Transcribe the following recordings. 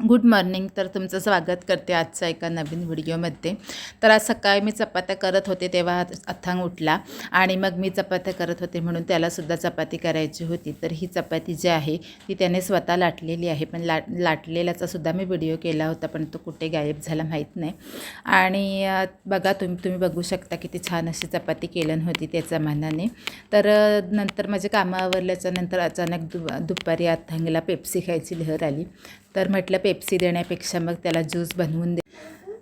Good morning तर तुमचं स्वागत करते आजच्या एका नवीन व्हिडिओमध्ये. तर आज सकाळी मी चपात्या करत होते तेव्हा अथांग उठला आणि मग मी चपात्या करत होते म्हणून त्यालासुद्धा चपाती करायची होती. तर ही चपाती जी आहे ती त्याने स्वतः लाटलेली आहे. पण लाट लाटलेल्याचा सुद्धा मी व्हिडिओ केला होता पण तो कुठे गायब झाला माहीत नाही. आणि बघा तुम्ही तुम्ही बघू शकता किती छान अशी चपाती केलन होती त्याच्या मानाने. तर नंतर माझे कामं आवरल्याच्या नंतर अचानक दु दुपारी अथांगला पेप्सी खायची लहर आली. तर म्हटलं पेप्सी देण्यापेक्षा मग त्याला ज्यूस बनवून दे.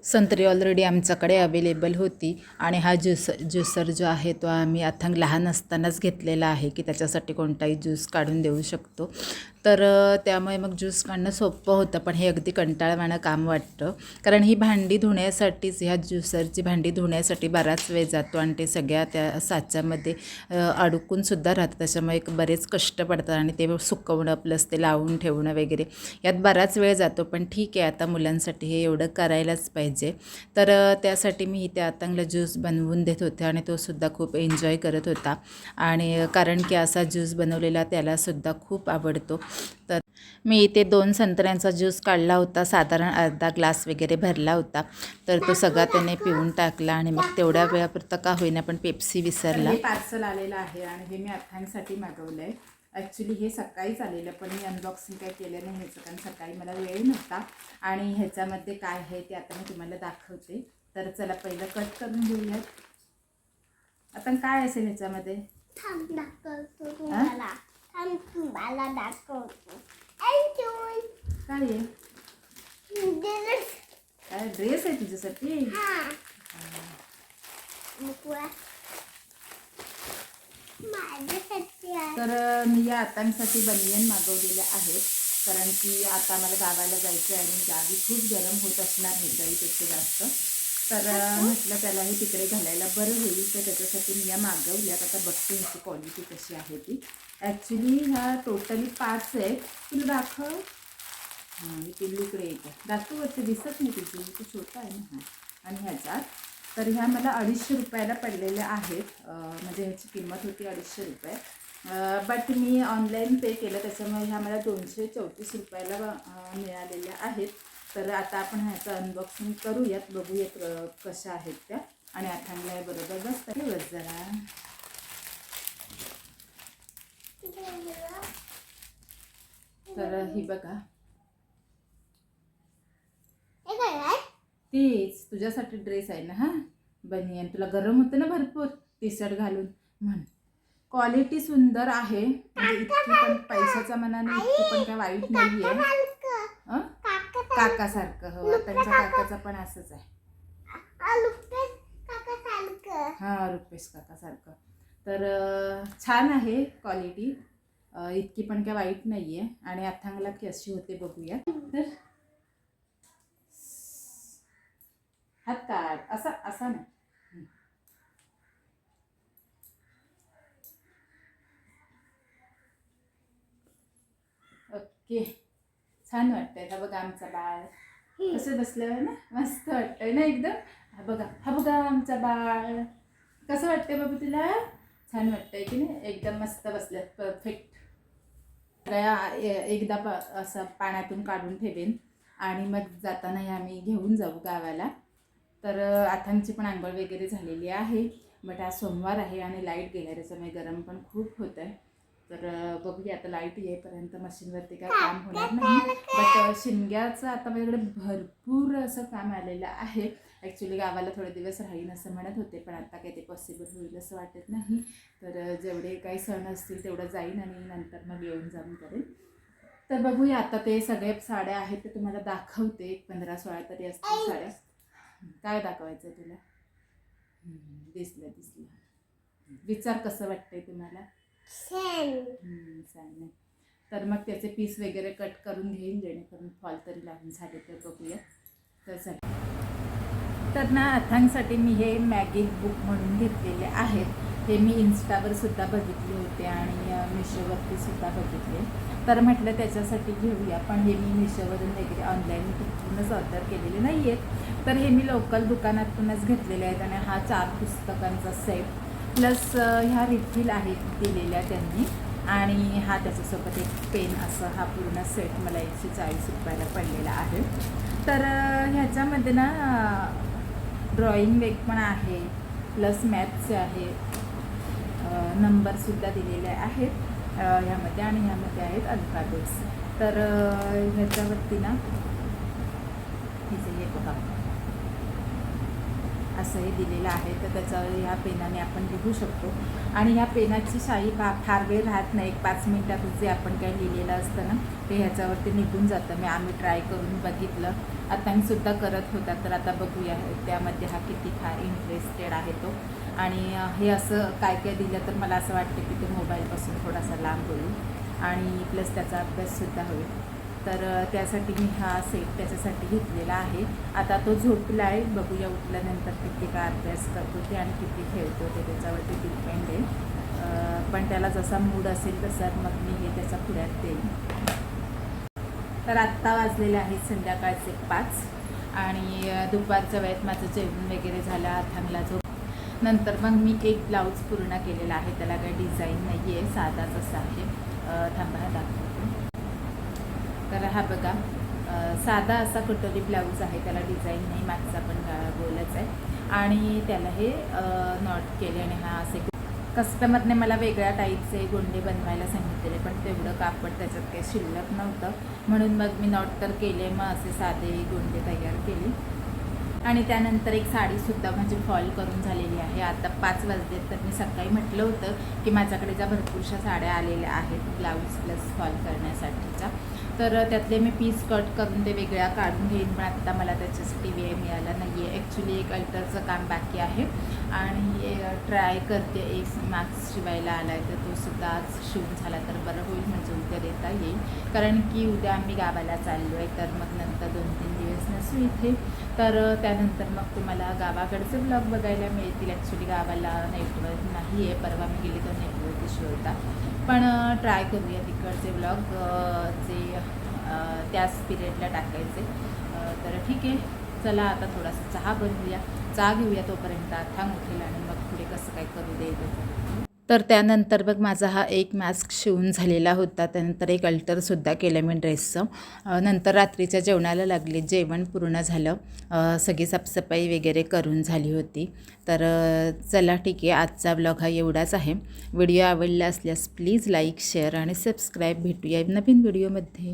संत्री ऑलरेडी आमच्याकडे अवेलेबल होती आणि हा ज्यूस ज्युसर जो आहे तो आम्ही अथंग लहान असतानाच घेतलेला आहे की त्याच्यासाठी कोणताही ज्यूस काढून देऊ शकतो. तर त्यामुळे मग ज्यूस काढणं सोपं होतं पण हे अगदी कंटाळवाणं काम वाटतं. कारण ही भांडी धुण्यासाठीच ह्या ज्युसरची भांडी धुण्यासाठी बराच वेळ जातो आणि ते सगळ्या त्या साच्यामध्ये अडकूनसुद्धा राहतं त्याच्यामुळे एक बरेच कष्ट पडतात आणि ते सुकवणं प्लस ते लावून ठेवणं वगैरे यात बराच वेळ जातो. पण ठीक आहे आता मुलांसाठी हे एवढं करायलाच पाहिजे. तर त्यासाठी मी त्या आतांगला ज्यूस बनवून देत होते आणि तो सुद्धा खूप एन्जॉय करत होता. आणि कारण की असा ज्यूस बनवलेला त्यालासुद्धा खूप आवडतो. तर मी इथे दोन संत्र्यांचा ज्यूस काढला होता साधारण अर्धा ग्लास वगैरे भरला होता. तर तो सगळा त्याने पिऊन टाकला आणि मग तेवढ्या वेळापुरतं का होईना पण पेप्सी विसरला. हे पार्सल आलेलं आहे आणि हे मी अर्थांसाठी मागवलं आहे ॲक्च्युली हे सकाळीच आलेलं पण मी अनबॉक्सिंग काय केलं नाही ह्याचं कारण सकाळी मला वेळ नव्हता. आणि ह्याच्यामध्ये काय आहे ते आता मी तुम्हाला दाखवते. तर चला पहिलं कट करून घेऊयात. आता काय असेल ह्याच्यामध्ये? थांब दाखवतो. काय आहे? काय ड्रेस आहे तुझ्यासाठी? हा. माझ्यासाठी आहे. तर अ, मी या आतांसाठी बनियन मागवलेल्या आहेत. कारण की आता मला गावाला जायचं आहे आणि गावी खूप गरम होत असणार ह्याच्याहीपेक्षा जास्त. तर म्हटलं त्याला हे तिकडे घालायला बरं होईल तर त्याच्यासाठी मी या मागवल्यात. आता बघते ह्याची क्वालिटी कशी आहे ती. ॲक्च्युली ह्या टोटली पाच आहेत तुला दाखव. हां ही येते. दाखव वरती दिसत नाही तुझी. तो छोटा आहे ना हां. आणि ह्याच्यात. तर ह्या मला अडीचशे रुपयाला पडलेल्या आहेत. म्हणजे ह्याची किंमत होती अडीचशे रुपये. बट मी ऑनलाईन पे केलं. त्याच्यामुळे ह्या मला दोनशे चौतीस रुपयाला मिळालेल्या आहेत. तर आता आपण ह्याचं अनबॉक्सिंग करूयात. बघूयात कशा आहेत त्या. आणि अथांगला बरोबर बसतात बस जरा. तर ही बघा? तेच. तुझ्यासाठी ड्रेस आहे ना हा? बनियन तुला गरम होतं ना भरपूर? टी शर्ट घालून. म्हण. क्वालिटी सुंदर आहे. म्हणजे इतकी पण पैशाच्या मनाने इतकी पण काय वाईट नाही आहे काकासारखं हो त्यांच्या काकाचं पण असंच आहे. हां रुपेश काकासारखं. तर छान आहे क्वालिटी. इतकी पण काय वाईट नाही आहे आणि अथांगला कशी होते बघूया. तर हात काढ. असा असा नाही. ओके. छान वाटतंय. हा बघा आमचा बाळ. कसं बसलं ना मस्त वाटतंय ना एकदम. हा बघा हा बघा आमचा बाळ. कसं वाटतंय बाबू तुला? छान वाटतंय की नाही? एकदम मस्त बसल्यात. परफेक्ट एकदा प असं पाण्यातून काढून ठेवेन. आणि मग जाताना आम्ही घेऊन जाऊ गावाला. तर आथांची पण आंघोळ वगैरे झालेली आहे. बट आज सोमवार आहे आणि लाइट गेल्या त्याच्यामुळे गरम पण खूप होत आहे तर बघूया आता लाइट येईपर्यंत मशीनवरती काय काम होणार नाही. बट शिमग्याचं आता माझ्याकडे भरपूर असं काम आलेलं आहे. ॲक्च्युली गावाला थोडे दिवस राहीन असं म्हणत होते पण आता काही ते पॉसिबल होईल असं वाटत नाही. तर जेवढे काही सण असतील तेवढं जाईन आणि नंतर मग येऊन जाऊन करेन. तर बघूया आता ते सगळे साड्या आहेत ते तुम्हाला दाखवते. एक पंधरा सोळा तरी असतील साड्या. काय दाखवायचं तुला? दिसलं दिसलं. विचार कसं वाटतंय तुम्हाला? हम्म, चालेल तर मग त्याचे पीस वगैरे कट करून घेईन जेणेकरून फॉल तरी लावून झाले तर बघूया. तर चला तर ना अथांसाठी मी हे मॅगी बुक म्हणून घेतलेले आहेत. हे मी इन्स्टावर सुद्धा बघितले होते आणि मिशोवरती सुद्धा बघितले. तर म्हटलं त्याच्यासाठी घेऊया पण हे मी मिशोवरून वगैरे ऑनलाईन कुठूनच ऑर्डर केलेले नाही आहेत तर हे मी लोकल दुकानातूनच घेतलेले आहेत आणि हा चार पुस्तकांचा सेट प्लस ह्या रिफिल आहेत दिलेल्या त्यांनी. आणि हा त्याच्यासोबत एक पेन असं हा पूर्ण सेट मला एकशे चाळीस रुपयाला पडलेला आहे. तर ह्याच्यामध्ये ना ड्रॉइंग वेग पण आहे प्लस मॅथ्सचे आहे नंबरसुद्धा दिलेले आहेत ह्यामध्ये आणि ह्यामध्ये आहेत अल्फाबेट्स तर ह्याच्यावरती ना हे हे बघा. असंही दिलेलं आहे. तर त्याच्यावर ह्या पेनाने आपण लिहू शकतो. आणि ह्या पेनाची शाई फा फार वेळ राहत नाही. एक पाच मिनटातच जे आपण काही लिहिलेलं असतं ना ते ह्याच्यावरती निघून जातं. मी आम्ही ट्राय करून बघितलं. आता मी सुद्धा करत होता. तर आता बघूया. त्यामध्ये हा किती फार इंटरेस्टेड आहे तो. आणि हे असं काय काय दिलं तर मला असं वाटतं की ते मोबाईलपासून थोडासा लांब होईल. आणि प्लस त्याचा अभ्याससुद्धा होईल. तर त्यासाठी मी हा सेट त्याच्यासाठी घेतलेला आहे. आता तो झोपला आहे बघूया उठल्यानंतर किती का अभ्यास करतो ते आणि किती खेळतो ते त्याच्यावरती डिपेंड आहे. पण त्याला जसा मूड असेल तसा मग मी हे त्याचा पुढ्यात देईन. तर आत्ता वाजलेले आहेत संध्याकाळचे पाच आणि दुपारच्या वेळेत माझं जेवण वगैरे झालं अथांगला झोप. नंतर मग मी एक ब्लाऊज पूर्ण केलेला आहे. त्याला काही डिझाईन नाही आहे साधाच असा आहे. थांबा दाखवतो. तर हा बघा साधा असा कटोरी ब्लाऊज आहे त्याला डिझाईन नाही मागचा पण गा- गोलच आहे. आणि त्याला हे नॉट केले आणि हा असे कस्टमरने मला वेगळ्या टाईपचे गोंडे बनवायला सांगितलेले पण तेवढं कापड त्याच्यात काही शिल्लक नव्हतं. म्हणून मग मी नॉट तर केले मग असे साधे गोंडे तयार केले. आणि त्यानंतर एक साडीसुद्धा म्हणजे फॉल करून झालेली आहे. आता पाच वाजलेत तर मी सकाळी म्हटलं होतं की माझ्याकडे ज्या भरपूरशा साड्या आलेल्या आहेत ब्लाऊज प्लस फॉल करण्यासाठीच्या तर त्यातले मी पीस कट करून ते वेगळ्या काढून घेईन पण आत्ता मला त्याच्यासाठी वेळ मिळाला नाही आहे ॲक्च्युली एक अल्टरचं काम बाकी आहे. आणि ट्राय करते एक मास्क शिवायला आला आहे तर तो सुद्धा आज शिवून झाला तर बरं होईल म्हणजे उद्या देता येईल. कारण की उद्या आम्ही गावाला चाललो आहे तर मग नंतर दिवस इथे. तर त्यानंतर मग तुम्हाला गावाकडचे ब्लॉग बघायला मिळतील. ॲक्च्युली गावाला नेटवर्क नाही आहे परवा मी गेली तर नेटवर्क इश्यू होता. पण ट्राय करूया तिकडचे ब्लॉग जे त्याच पिरियडला टाकायचे. तर ठीक आहे. चला आता थोडासा चहा बनवूया. चहा घेऊया तोपर्यंत. अथांग उठेल आणि मग पुढे कसं काय करू दे तर त्यानंतर बघ माझा हा एक मास्क शिवून झालेला होता. त्यानंतर एक अल्टरसुद्धा केलं मी ड्रेसचं नंतर रात्रीच्या जेवणाला लागले. जेवण पूर्ण झालं. सगळी साफसफाई वगैरे करून झाली होती. तर चला ठीक आहे आजचा ब्लॉग हा एवढाच आहे. व्हिडिओ आवडला असल्यास प्लीज लाईक शेअर आणि सबस्क्राईब भेटूया नवीन व्हिडिओमध्ये